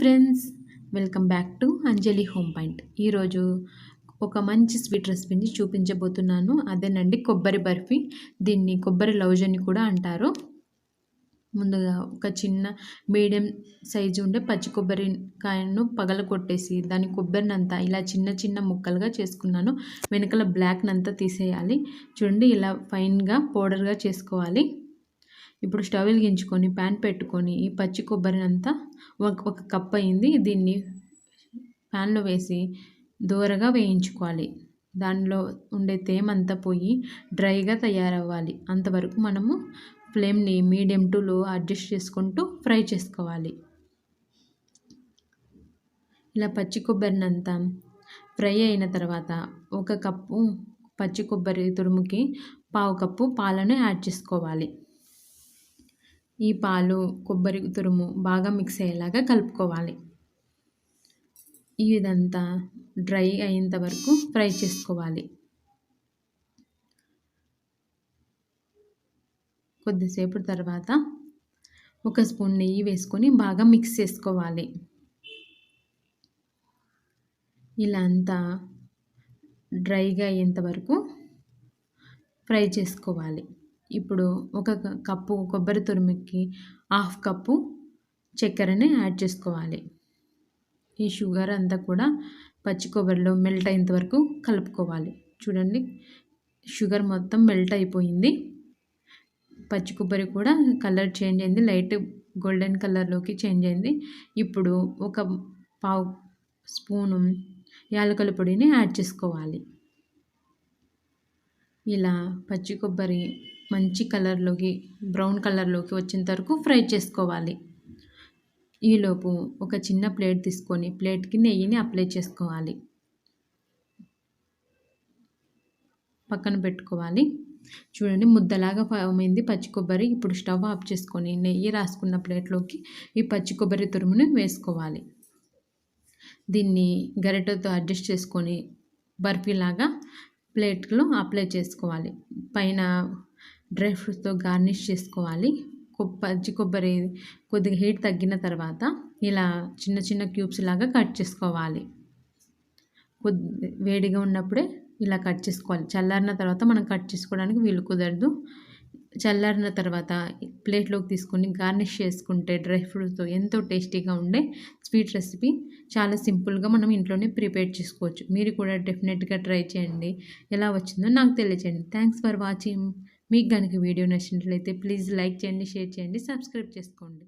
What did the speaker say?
Friends welcome back to Anjali home point. ఈరోజు ఒక మంచి స్వీట్ రెసిపీని చూపించబోతున్నాను. అదేనండి కొబ్బరి బర్ఫీ. దీన్ని కొబ్బరి లౌజ్ అని కూడా అంటారు. ముందుగా ఒక చిన్న మీడియం సైజు ఉండే పచ్చి కొబ్బరి కాయను పగల కొట్టేసి దాని కొబ్బరినంతా ఇలా చిన్న చిన్న ముక్కలుగా చేసుకున్నాను. వెనకల బ్లాక్నంతా తీసేయాలి. చూడండి ఇలా ఫైన్గా పౌడర్గా చేసుకోవాలి. ఇప్పుడు స్టవ్ వెలిగించుకొని ప్యాన్ పెట్టుకొని ఈ పచ్చి కొబ్బరినంతా ఒక ఒక కప్ అయింది. దీన్ని ప్యాన్లో వేసి దూరగా వేయించుకోవాలి. దానిలో ఉండే తేమంతా పోయి డ్రైగా తయారవ్వాలి. అంతవరకు మనము ఫ్లేమ్ని మీడియం టు లో అడ్జస్ట్ చేసుకుంటూ ఫ్రై చేసుకోవాలి. ఇలా పచ్చి కొబ్బరినంతా ఫ్రై అయిన తర్వాత ఒక కప్పు పచ్చి కొబ్బరి తురుముకి పావు కప్పు పాలను యాడ్ చేసుకోవాలి. ఈ పాలు కొబ్బరి తురుము బాగా మిక్స్ అయ్యేలాగా కలుపుకోవాలి. ఇదంతా డ్రై అయ్యేంత వరకు ఫ్రై చేసుకోవాలి. కొద్దిసేపు తర్వాత ఒక స్పూన్ నెయ్యి వేసుకొని బాగా మిక్స్ చేసుకోవాలి. ఇలా అంతా డ్రైగా అయ్యేంత వరకు ఫ్రై చేసుకోవాలి. ఇప్పుడు ఒక కప్పు కొబ్బరి తురుముకి హాఫ్ కప్పు చక్కెరని యాడ్ చేసుకోవాలి. ఈ షుగర్ అంతా కూడా పచ్చి కొబ్బరిలో మెల్ట్ అయ్యేంత వరకు కలుపుకోవాలి. చూడండి షుగర్ మొత్తం మెల్ట్ అయిపోయింది. పచ్చి కొబ్బరి కూడా కలర్ చేంజ్ అయింది లైట్ గోల్డెన్ కలర్లోకి చేంజ్ అయింది. ఇప్పుడు ఒక పావు స్పూను యాలకుల పొడిని యాడ్ చేసుకోవాలి. ఇలా పచ్చి కొబ్బరి మంచి కలర్లోకి బ్రౌన్ కలర్లోకి వచ్చేంత వరకు ఫ్రై చేసుకోవాలి. ఈలోపు ఒక చిన్న ప్లేట్ తీసుకొని ప్లేట్కి నెయ్యిని అప్లై చేసుకోవాలి. పక్కన పెట్టుకోవాలి. చూడండి ముద్దలాగా అయింది పచ్చి కొబ్బరి. ఇప్పుడు స్టవ్ ఆఫ్ చేసుకొని నెయ్యి రాసుకున్న ప్లేట్లోకి ఈ పచ్చి కొబ్బరి తురుముని వేసుకోవాలి. దీన్ని గరిటెతో అడ్జస్ట్ చేసుకొని బర్ఫీలాగా ప్లేట్లో అప్లై చేసుకోవాలి. పైన డ్రై ఫ్రూట్స్తో గార్నిష్ చేసుకోవాలి. పచ్చి కొబ్బరి కొద్దిగా హీట్ తగ్గిన తర్వాత ఇలా చిన్న చిన్న క్యూబ్స్ లాగా కట్ చేసుకోవాలి. కొద్ది వేడిగా ఉన్నప్పుడే ఇలా కట్ చేసుకోవాలి. చల్లారిన తర్వాత మనం కట్ చేసుకోవడానికి వీలు కుదరదు. చల్లారిన తర్వాత ప్లేట్లోకి తీసుకొని గార్నిష్ చేసుకుంటే డ్రై ఫ్రూట్స్తో ఎంతో టేస్టీగా ఉండే స్వీట్ రెసిపీ చాలా సింపుల్గా మనం ఇంట్లోనే ప్రిపేర్ చేసుకోవచ్చు. మీరు కూడా డెఫినెట్గా ట్రై చేయండి. ఎలా వచ్చిందో నాకు తెలియచేయండి. Thanks for watching. మీకు కనుక వీడియో నచ్చినట్లయితే ప్లీజ్ లైక్ చేయండి షేర్ చేయండి సబ్స్క్రైబ్ చేసుకోండి.